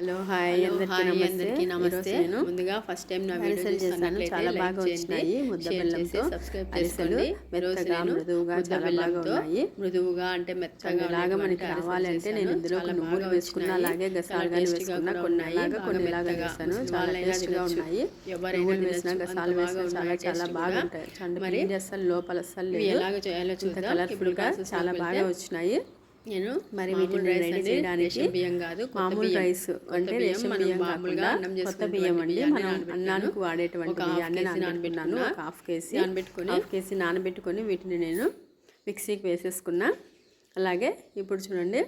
Hello hi అందరికీ నమస్తే. నేను ముందుగా ఫస్ట్ టైం నా వీడియో చేశాను. చాలా బాగా వచ్చినాయి. ముద్ద బెల్లంతో సబ్స్క్రైబ్ చేసుకోండి. మెత్తగా మృదువుగా చాలా బాగా ఉన్నాయి. మృదువుగా అంటే మెత్తగా లాగా మనకి రావాలంటే నేను ఇందులో నువ్వులు వేసుకున్నా అలాగే గసాలు కానీ వేసుకున్నా కొన్ని అలాగా కొన్ని ఇలాగా వేస్తాను. చాలా టేస్ట్గా ఉన్నాయి. ఎవరైనా వేసినా గసాలు వేసినా చాలా చాలా బాగా ఉంటాయి. చండి మరి అసలు లోపల అసలు చూద్దాం. కలర్ఫుల్గా చాలా బాగా వచ్చినాయి. నేను మరి వీటిని రెడీ చేయడానికి బియ్యం కాదు మామూలు రైస్ అంటే రేషన్ బియ్యం మామూలుగా కొత్త బియ్యం అండి మనం అన్నానికి వాడేటువంటి బియ్యాన్ని నానబెట్టుకున్నాను. ఒక హాఫ్ కేజీ నానబెట్టుకొని హాఫ్ కేజీ నానబెట్టుకొని వీటిని నేను మిక్సీకి వేసేసుకున్నా. అలాగే ఇప్పుడు చూడండి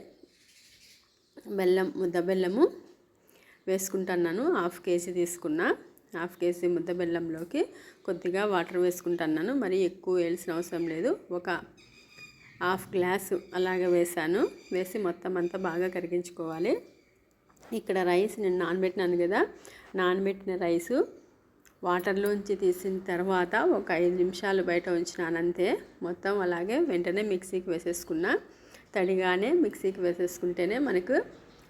బెల్లం ముద్ద బెల్లము వేసుకుంటున్నాను. హాఫ్ కేజీ తీసుకున్నా. హాఫ్ కేజీ ముద్ద బెల్లంలోకి కొద్దిగా వాటర్ వేసుకుంటున్నాను. మరి ఎక్కువ వేయాల్సిన అవసరం లేదు. ఒక హాఫ్ గ్లాసు అలాగ వేసాను వేసి మొత్తం అంతా బాగా కరిగించుకోవాలి. ఇక్కడ రైస్ నేను నానబెట్టినాను కదా నానబెట్టిన రైసు వాటర్లోంచి తీసిన తర్వాత ఒక ఐదు నిమిషాలు బయట ఉంచినానంతే మొత్తం అలాగే వెంటనే మిక్సీకి వేసేసుకున్నా. తడిగానే మిక్సీకి వేసేసుకుంటేనే మనకు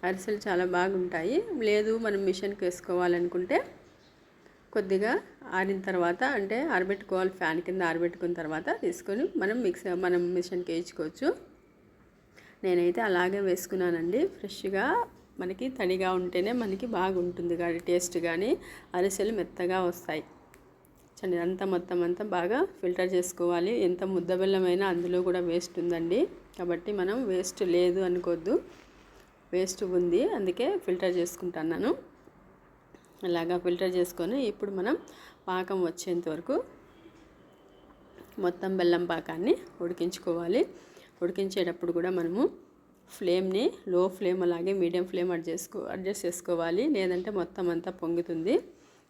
అరిసెలు చాలా బాగుంటాయి. లేదు మనం మిషన్కి వేసుకోవాలనుకుంటే కొద్దిగా ఆరిన తర్వాత అంటే ఆరబెట్టుకోవాలి ఫ్యాన్ కింద ఆరబెట్టుకున్న తర్వాత తీసుకొని మనం మిక్స్ మనం మిషన్కి వేయించుకోవచ్చు నేనైతే అలాగే వేసుకున్నానండి. ఫ్రెష్గా మనకి తడిగా ఉంటేనే మనకి బాగుంటుంది కానీ టేస్ట్ కానీ అరిసెలు మెత్తగా వస్తాయి. చండి అంతా మొత్తం అంతా బాగా ఫిల్టర్ చేసుకోవాలి. ఎంత ముద్ద బెల్లమైనా అందులో కూడా వేస్ట్ ఉందండి. కాబట్టి మనం వేస్ట్ లేదు అనుకోవద్దు వేస్ట్ ఉంది అందుకే ఫిల్టర్ చేసుకుంటున్నాను. ఇలాగా ఫిల్టర్ చేసుకొని ఇప్పుడు మనం పాకం వచ్చేంత వరకు మొత్తం బెల్లం పాకాన్ని ఉడికించుకోవాలి. ఉడికించేటప్పుడు కూడా మనము ఫ్లేమ్ని లో ఫ్లేమ్ అలాగే మీడియం ఫ్లేమ్ అడ్జస్ట్ అడ్జస్ట్ చేసుకోవాలి. లేదంటే మొత్తం అంతా పొంగుతుంది.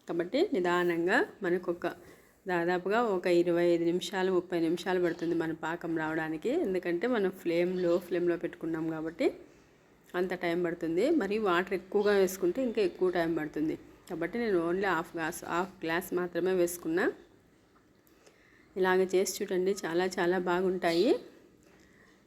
కాబట్టి నిదానంగా మనకు ఒక దాదాపుగా ఒక ఇరవై ఐదు నిమిషాలు ముప్పై నిమిషాలు పడుతుంది మన పాకం రావడానికి. ఎందుకంటే మనం ఫ్లేమ్లో ఫ్లేమ్లో పెట్టుకున్నాం కాబట్టి అంత టైం పడుతుంది. మరి వాటర్ ఎక్కువగా వేసుకుంటే ఇంకా ఎక్కువ టైం పడుతుంది. కాబట్టి నేను only half glass half glass మాత్రమే వేసుకున్నా. ఇలాగ చేసి చూడండి చాలా చాలా బాగుంటాయి.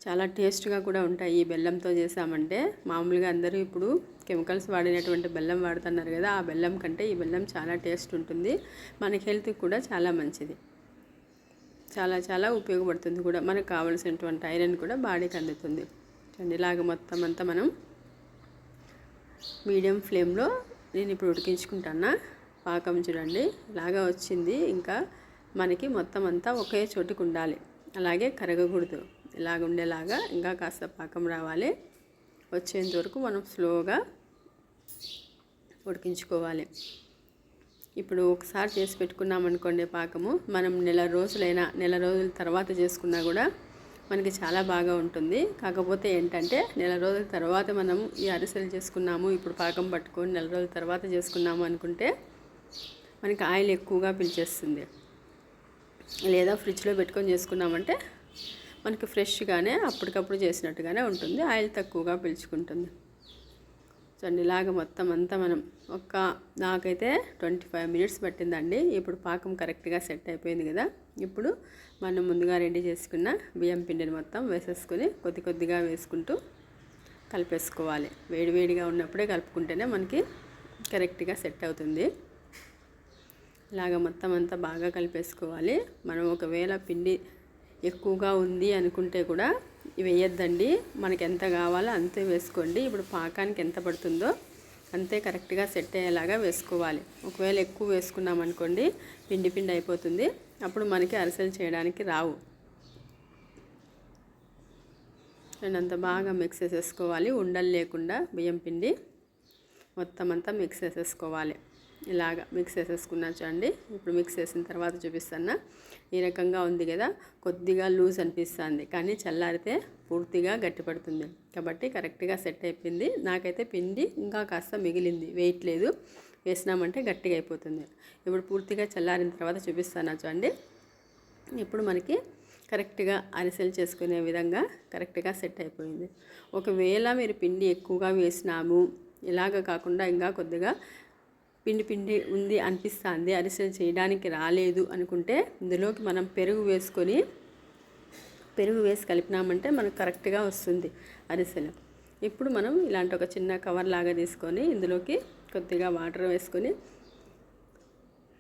చాలా టేస్ట్గా కూడా ఉంటాయి ఈ బెల్లంతో చేసామంటే. మామూలుగా అందరూ ఇప్పుడు కెమికల్స్ వాడినటువంటి బెల్లం వాడుతున్నారు కదా ఆ బెల్లం కంటే ఈ బెల్లం చాలా టేస్ట్ ఉంటుంది. మన హెల్త్కి కూడా చాలా మంచిది. చాలా చాలా ఉపయోగపడుతుంది కూడా. మనకు కావలసినటువంటి ఐరన్ కూడా బాడీకి అందుతుంది. ఇలాగ మొత్తం అంతా మనం మీడియం ఫ్లేమ్లో నేను ఇప్పుడు ఉడికించుకుంటానా? పాకం చూడండి. ఇలాగా వచ్చింది. ఇంకా మనకి మొత్తం అంతా ఒకే చోటుకు ఉండాలి. అలాగే కరగకూడదు. ఇలాగ ఉండేలాగా ఇంకా కాస్త పాకం రావాలి. వచ్చేంత వరకు మనం స్లోగా ఉడికించుకోవాలి. ఇప్పుడు ఒకసారి చేసి పెట్టుకున్నాం అనుకోండి పాకము. మనం నెల రోజులైనా నెల రోజుల తర్వాత చేసుకున్నా కూడా మనకి చాలా బాగా ఉంటుంది. కాకపోతే ఏంటంటే నెల రోజుల తర్వాత మనం ఈ అరిసెలు చేసుకున్నాము ఇప్పుడు పాకం పట్టుకొని నెల రోజుల తర్వాత చేసుకున్నాము అనుకుంటే మనకి ఆయిల్ ఎక్కువగా పిలిచేస్తుంది లేదా ఫ్రిడ్జ్లో పెట్టుకొని చేసుకున్నామంటే మనకి ఫ్రెష్గానే అప్పటికప్పుడు చేసినట్టుగానే ఉంటుంది. ఆయిల్ తక్కువగా పీల్చుకుంటుంది. చూడండి ఇలాగ మొత్తం అంతా మనం ఒక నాకైతే ట్వంటీ ఫైవ్ మినిట్స్ పట్టిందండి. ఇప్పుడు పాకం కరెక్ట్గా సెట్ అయిపోయింది కదా. ఇప్పుడు మనం ముందుగా రెడీ చేసుకున్న బియ్యం పిండిని మొత్తం వేసేసుకొని కొద్ది కొద్దిగా వేసుకుంటూ కలిపేసుకోవాలి. వేడివేడిగా ఉన్నప్పుడే కలుపుకుంటేనే మనకి కరెక్ట్గా సెట్ అవుతుంది. ఇలాగ మొత్తం అంతా బాగా కలిపేసుకోవాలి. మనం ఒకవేళ పిండి ఎక్కువగా ఉంది అనుకుంటే కూడా వేయొద్దండి మనకి ఎంత కావాలో అంతే వేసుకోండి. ఇప్పుడు పాకానికి ఎంత పడుతుందో అంతే కరెక్ట్గా సెట్ అయ్యేలాగా వేసుకోవాలి. ఒకవేళ ఎక్కువ వేసుకున్నాం అనుకోండి పిండి పిండి అయిపోతుంది. అప్పుడు మనకి అరిసెలు చేయడానికి రావు. అంత బాగా మిక్స్ చేసేసుకోవాలి. ఉండలు లేకుండా బియ్యం పిండి మొత్తం అంతా మిక్స్ చేసేసుకోవాలి. ఇలాగ మిక్స్ చేసేసుకున్నా చూడండి. ఇప్పుడు మిక్స్ చేసిన తర్వాత చూపిస్తాను ఈ రకంగా ఉంది కదా. కొద్దిగా లూజ్ అనిపిస్తుంది. కానీ చల్లారితే పూర్తిగా గట్టిపడుతుంది కాబట్టి కరెక్ట్గా సెట్ అయిపోయింది. నాకైతే పిండి ఇంకా కాస్త మిగిలింది. వెయిట్ లేదు. వేసినామంటే గట్టిగా అయిపోతుంది. ఇప్పుడు పూర్తిగా చల్లారిన తర్వాత చూపిస్తాను చూడండి. ఇప్పుడు మనకి కరెక్ట్గా అరిసెలు చేసుకునే విధంగా కరెక్ట్గా సెట్ అయిపోయింది. ఒకవేళ మీరు పిండి ఎక్కువగా వేసినాము ఇలాగ కాకుండా ఇంకా కొద్దిగా పిండి పిండి ఉంది అనిపిస్తుంది అరిసెలు చేయడానికి రాలేదు అనుకుంటే ఇందులోకి మనం పెరుగు వేసుకొని పెరుగు వేసి కలిపినామంటే మనకు కరెక్ట్గా వస్తుంది అరిసెలు. ఇప్పుడు మనం ఇలాంటి ఒక చిన్న కవర్ లాగా తీసుకొని ఇందులోకి కొద్దిగా వాటర్ వేసుకొని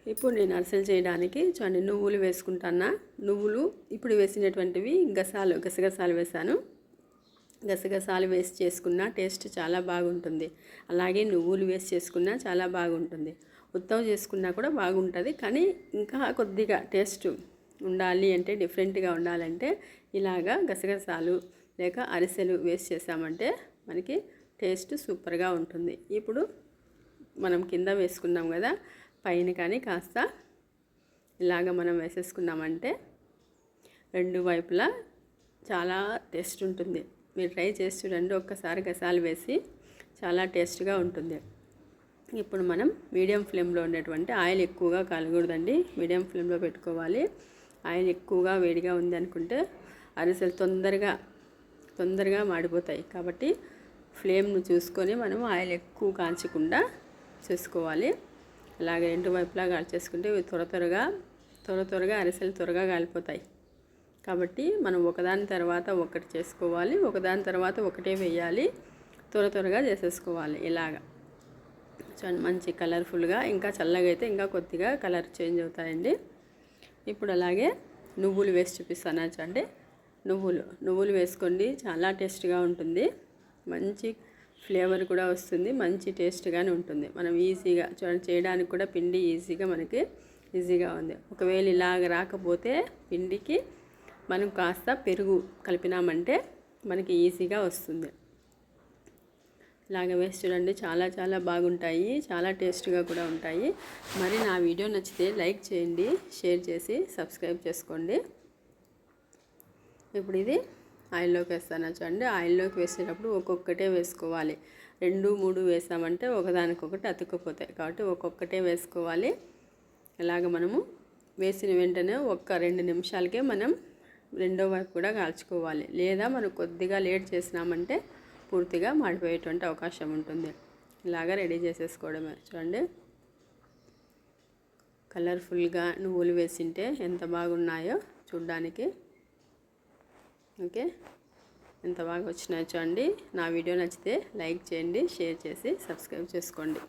ఇప్పుడు నేను అరిసెలు చేయడానికి చూడండి నువ్వులు వేసుకుంటానా? నువ్వులు ఇప్పుడు వేసినటువంటివి గసాలు గసగసాలు వేసాను గసగసాలు వేసి చేసుకున్న టేస్ట్ చాలా బాగుంటుంది. అలాగే నువ్వులు వేసి చేసుకున్నా చాలా బాగుంటుంది. ఉత్తవ చేసుకున్నా కూడా బాగుంటుంది. కానీ ఇంకా కొద్దిగా టేస్ట్ ఉండాలి అంటే డిఫరెంట్గా ఉండాలంటే ఇలాగా గసగసాలు లేక అరిసెలు వేసి చేసామంటే మనకి టేస్ట్ సూపర్గా ఉంటుంది. ఇప్పుడు మనం కింద వేసుకున్నాం కదా పైన కానీ కాస్త ఇలాగ మనం వేసేసుకున్నామంటే రెండు వైపులా చాలా టేస్ట్ ఉంటుంది. మీరు ట్రై చేసి చూడండి. ఒక్కసారి గసాలు వేసి చాలా టేస్ట్గా ఉంటుంది. ఇప్పుడు మనం మీడియం ఫ్లేమ్లో ఉండేటువంటి ఆయిల్ ఎక్కువగా కలగకూడదండి మీడియం ఫ్లేమ్లో పెట్టుకోవాలి. ఆయిల్ ఎక్కువగా వేడిగా ఉంది అనుకుంటే అరిసెలు తొందరగా తొందరగా మాడిపోతాయి. కాబట్టి ఫ్లేమ్ను చూసుకొని మనం ఆయిల్ ఎక్కువ కాల్చకుండా చూసుకోవాలి. అలాగే రెండు వైపులా కాల్చేసుకుంటే ఇవి త్వర త్వరగా త్వర త్వరగా అరిసెలు త్వరగా కాలిపోతాయి. కాబట్టి మనం ఒకదాని తర్వాత ఒకటి చేసుకోవాలి ఒకదాని తర్వాత ఒకటే వేయాలి త్వర త్వరగా చేసేసుకోవాలి ఇలాగా. చూడండి మంచి కలర్ఫుల్గా ఇంకా చల్లగా అయితే ఇంకా కొద్దిగా కలర్ చేంజ్ అవుతాయండి. ఇప్పుడు అలాగే నువ్వులు వేసి చూపిస్తాను చూడండి నువ్వులు నువ్వులు వేసుకోండి చాలా టేస్ట్గా ఉంటుంది. మంచి ఫ్లేవర్ కూడా వస్తుంది మంచి టేస్ట్గానే ఉంటుంది. మనం ఈజీగా చూడండి చేయడానికి కూడా పిండి ఈజీగా మనకి ఈజీగా ఉంది. ఒకవేళ ఇలాగ రాకపోతే పిండికి మనం కాస్త పెరుగు కలిపినామంటే మనకి ఈజీగా వస్తుంది. ఇలాగ వేసి చూడండి చాలా చాలా బాగుంటాయి చాలా టేస్ట్గా కూడా ఉంటాయి. మరి నా వీడియో నచ్చితే లైక్ చేయండి షేర్ చేసి సబ్స్క్రైబ్ చేసుకోండి. ఇప్పుడు ఇది ఆయిల్లోకి వేస్తాను చూడండి. ఆయిల్లోకి వేసేటప్పుడు ఒక్కొక్కటే వేసుకోవాలి. రెండు మూడు వేసామంటే ఒకదానికొకటి అతుక్కుపోతాయి కాబట్టి ఒక్కొక్కటే వేసుకోవాలి. ఇలాగ మనము వేసిన వెంటనే ఒక్క రెండు నిమిషాలకే మనం రెండో వైపు కూడా కాల్చుకోవాలి. లేదా మనం కొద్దిగా లేట్ చేసినామంటే పూర్తిగా మాడిపోయేటువంటి అవకాశం ఉంటుంది. ఇలాగా రెడీ చేసేసుకోవడమే. చూడండి. కలర్ఫుల్గా నువ్వులు వేసింటే ఎంత బాగున్నాయో చూడ్డానికి. ఓకే? ఎంత బాగా వచ్చినాయో చూడండి. నా వీడియో నచ్చితే లైక్ చేయండి షేర్ చేసి సబ్స్క్రైబ్ చేసుకోండి.